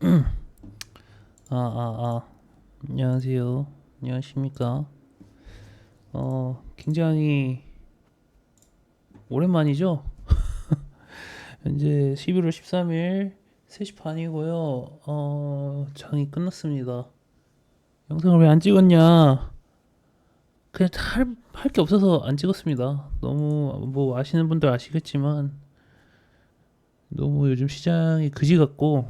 아, 아, 아. 안녕하세요. 안녕하십니까. 어, 굉장히 오랜만이죠? 현재 11월 13일 3시 반이고요. 어, 장이 끝났습니다. 영상을 왜 안 찍었냐? 그냥 할, 할 게 없어서 안 찍었습니다. 너무, 뭐, 아시는 분들 아시겠지만, 너무 요즘 시장이 그지 같고,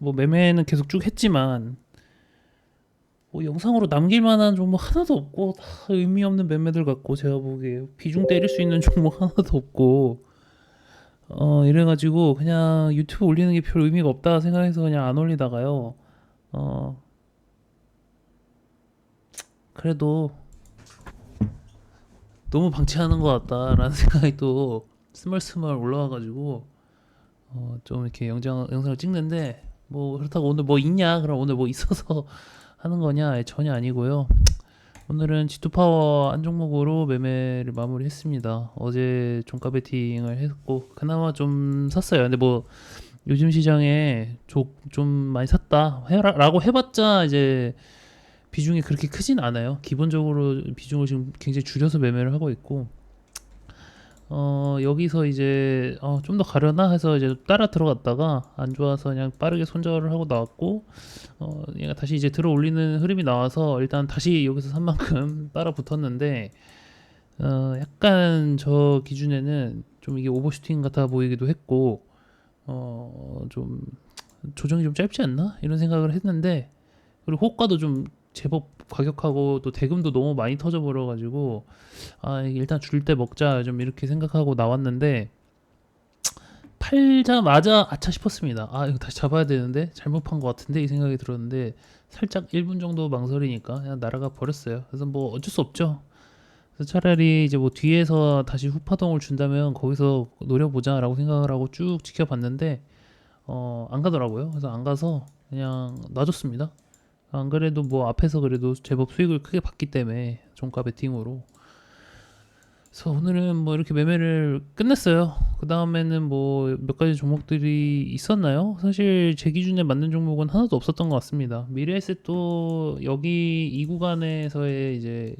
뭐 매매는 계속 쭉 했지만 뭐 영상으로 남길 만한 종목 하나도 없고 다 의미 없는 매매들 같고 제가 보기에 비중 때릴 수 있는 종목 하나도 없고 어 이래가지고 그냥 유튜브 올리는 게 별 의미가 없다 생각해서 그냥 안 올리다가요. 어 그래도 너무 방치하는 것 같다라는 생각이 또 스멀스멀 올라와가지고 어 좀 이렇게 영상 영상을 찍는데 뭐 그렇다고 오늘 뭐 있냐? 그럼 오늘 뭐 있어서 하는 거냐? 아니, 전혀 아니고요. 오늘은 G2 파워 한 종목으로 매매를 마무리했습니다. 어제 종가 베팅을 했고 그나마 좀 샀어요. 근데 뭐 요즘 시장에 조, 좀 많이 샀다 해라라고 해봤자 이제 비중이 그렇게 크진 않아요. 기본적으로 비중을 지금 굉장히 줄여서 매매를 하고 있고 어 여기서 이제 어, 좀 더 가려나 해서 이제 따라 들어갔다가 안 좋아서 그냥 빠르게 손절을 하고 나왔고 어 얘가 다시 이제 들어 올리는 흐름이 나와서 일단 다시 여기서 산 만큼 따라 붙었는데 어 약간 저 기준에는 좀 이게 오버슈팅 같아 보이기도 했고 어 좀 조정이 좀 짧지 않나? 이런 생각을 했는데 그리고 호가도 좀 제법 가격하고 또 대금도 너무 많이 터져 버려 가지고 아 일단 줄 때 먹자 좀 이렇게 생각하고 나왔는데 팔자마자 아차 싶었습니다. 아 이거 다시 잡아야 되는데 잘못 판 것 같은데 이 생각이 들었는데 살짝 1분 정도 망설이니까 그냥 날아가 버렸어요. 그래서 뭐 어쩔 수 없죠. 그래서 차라리 이제 뭐 뒤에서 다시 후파동을 준다면 거기서 노려보자라고 생각을 하고 쭉 지켜봤는데 어 안 가더라고요. 그래서 안 가서 그냥 놔줬습니다. 안 그래도 뭐 앞에서 그래도 제법 수익을 크게 봤기 때문에 종가 베팅으로 그래서 오늘은 뭐 이렇게 매매를 끝냈어요. 그 다음에는 뭐 몇 가지 종목들이 있었나요? 사실 제 기준에 맞는 종목은 하나도 없었던 것 같습니다. 미래에셋도 여기 이 구간에서의 이제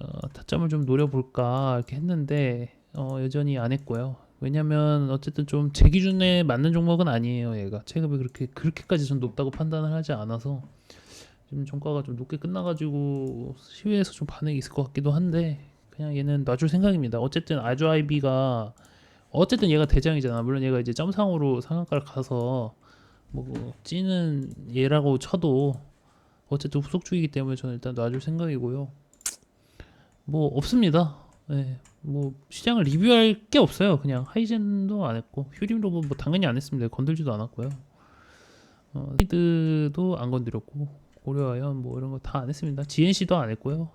어, 타점을 좀 노려볼까 이렇게 했는데 어, 여전히 안 했고요. 왜냐면 어쨌든 좀 제 기준에 맞는 종목은 아니에요. 얘가 체급이 그렇게 그렇게까지 좀 높다고 판단을 하지 않아서 지금 종가가 좀 높게 끝나가지고 시외에서 좀 반응이 있을 것 같기도 한데 그냥 얘는 놔줄 생각입니다. 어쨌든 아주 아이비가 어쨌든 얘가 대장이잖아. 물론 얘가 이제 점상으로 상한가를 가서 뭐 찌는 얘라고 쳐도 어쨌든 후속주이기 때문에 저는 일단 놔줄 생각이고요. 뭐 없습니다. 네, 뭐 시장을 리뷰할 게 없어요. 그냥 하이젠도 안 했고 휴림 로봇 뭐 당연히 안 했습니다. 건들지도 않았고요. 어, 히드도 안 건드렸고 고려아연 뭐 이런 거 다 안 했습니다. GNC도 안 했고요.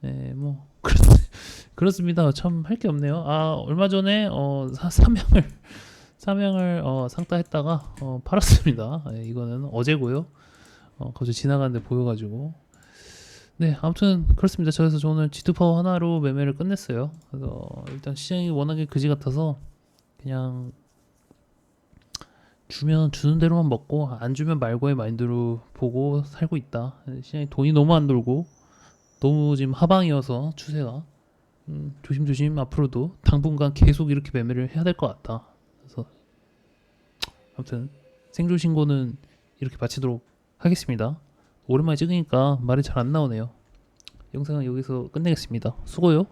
네, 뭐 그렇, 그렇습니다. 참 할 게 없네요. 아 얼마 전에 어 사, 삼양을 삼양을 어, 상따했다가 어, 팔았습니다. 네, 이거는 어제고요. 어, 갑자기 지나가는데 보여가지고 네, 아무튼 그렇습니다. 그래서 저는 G2 파워 하나로 매매를 끝냈어요. 그래서 일단 시장이 워낙에 그지 같아서 그냥 주면 주는 대로만 먹고 안 주면 말고의 마인드로 보고 살고 있다. 시장이 돈이 너무 안 돌고 너무 지금 하방이어서 추세가 음, 조심조심 앞으로도 당분간 계속 이렇게 매매를 해야 될 것 같다. 그래서 아무튼 생존 신고는 이렇게 마치도록 하겠습니다. 오랜만에 찍으니까 말이 잘 안 나오네요. 영상은 여기서 끝내겠습니다. 수고요.